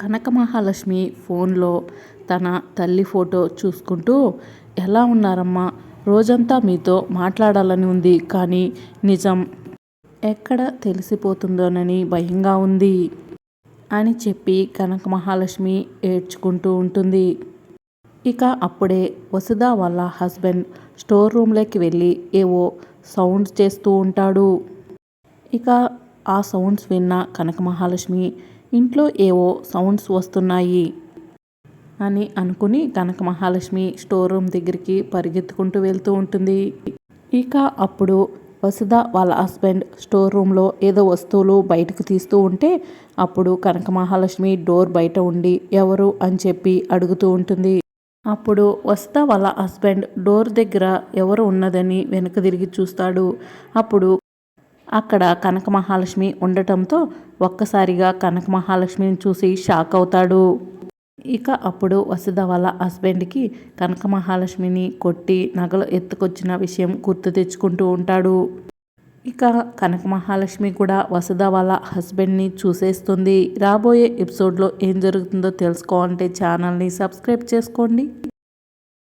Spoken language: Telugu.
కనక మహాలక్ష్మి ఫోన్లో తన తల్లి ఫోటో చూసుకుంటూ ఎలా ఉన్నారమ్మా? రోజంతా మీతో మాట్లాడాలని ఉంది కానీ నిజం ఎక్కడ తెలిసిపోతుందోనని భయంగా ఉంది అని చెప్పి కనక మహాలక్ష్మి ఏడ్చుకుంటూ ఉంటుంది. ఇక అప్పుడే వసుధ వాళ్ళ హస్బెండ్ స్టోర్ రూమ్లోకి వెళ్ళి ఏవో సౌండ్స్ చేస్తూ ఉంటాడు. ఇక ఆ సౌండ్స్ విన్న కనక మహాలక్ష్మి ఇంట్లో ఏవో సౌండ్స్ వస్తున్నాయి అని అనుకుని కనక మహాలక్ష్మి స్టోర్ రూమ్ దగ్గరికి పరిగెత్తుకుంటూ వెళ్తూ ఉంటుంది. ఇక అప్పుడు వసుధ వాళ్ళ హస్బెండ్ స్టోర్ రూమ్లో ఏదో వస్తువులు బయటకు తీస్తూ ఉంటే అప్పుడు కనక మహాలక్ష్మి డోర్ బయట ఉండి ఎవరు అని చెప్పి అడుగుతూ ఉంటుంది. అప్పుడు వసుధ వాళ్ళ హస్బెండ్ డోర్ దగ్గర ఎవరు ఉన్నదని వెనక తిరిగి చూస్తాడు. అప్పుడు అక్కడ కనక మహాలక్ష్మి ఉండటంతో ఒక్కసారిగా కనక మహాలక్ష్మిని చూసి షాక్ అవుతాడు. ఇక అప్పుడు వసుధ వాళ్ళ హస్బెండ్కి కనక మహాలక్ష్మిని కొట్టి నగలు ఎత్తుకొచ్చిన విషయం గుర్తు తెచ్చుకుంటూ ఉంటాడు. ఇక కనక మహాలక్ష్మి కూడా వసుధ వాళ్ళ హస్బెండ్ని చూసేస్తుంది. రాబోయే ఎపిసోడ్లో ఏం జరుగుతుందో తెలుసుకోవాలంటే ఛానల్ని సబ్స్క్రైబ్ చేసుకోండి.